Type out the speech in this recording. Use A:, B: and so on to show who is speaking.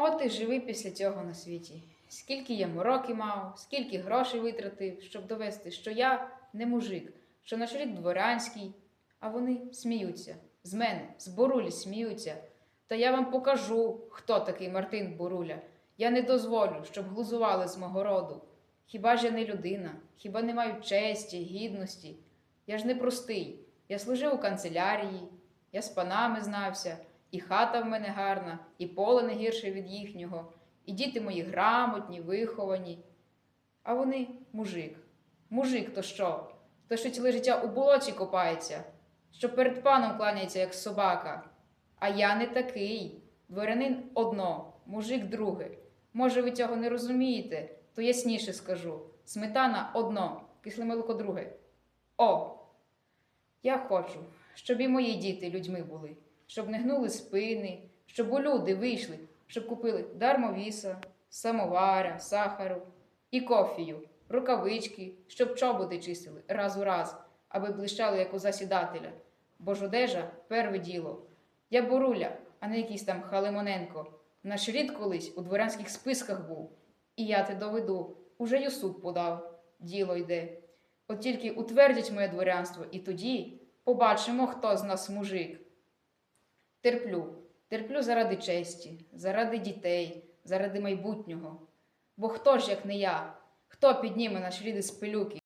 A: От і живи після цього на світі. Скільки я мороки мав, скільки грошей витратив, щоб довести, що я не мужик, що наш рід дворянський, а вони сміються. З мене, з Борулі сміються. Та я вам покажу, хто такий Мартин Боруля. Я не дозволю, щоб глузували з мого роду. Хіба ж я не людина, хіба не маю честі, гідності? Я ж не простий. Я служив у канцелярії, я з панами знався, і хата в мене гарна, і поле не гірше від їхнього, і діти мої грамотні, виховані. А вони мужик. Мужик то що? То що ціле життя у болоті копається, що перед паном кланяється, як собака. А я не такий. Дворянин одно, мужик друге. Може, ви цього не розумієте, то ясніше скажу. Сметана одно, кисле молоко друге. О! Я хочу, щоб і мої діти людьми були, щоб не гнули спини, щоб у люди вийшли, щоб купили дармовіса, самоваря, сахару і кофію, рукавички, щоб чоботи чистили раз у раз, аби блищали, як у засідателя. Бо ж одежа перве діло. Я Боруля, а не якийсь там Халимоненко. Наш рід колись у дворянських списках був. І я те доведу. Уже й у суд подав. Діло йде. От тільки утвердять моє дворянство, і тоді побачимо, хто з нас мужик. Терплю, терплю заради честі, заради дітей, заради майбутнього. Бо хто ж, як не я, хто підніме наш рід із пилюки?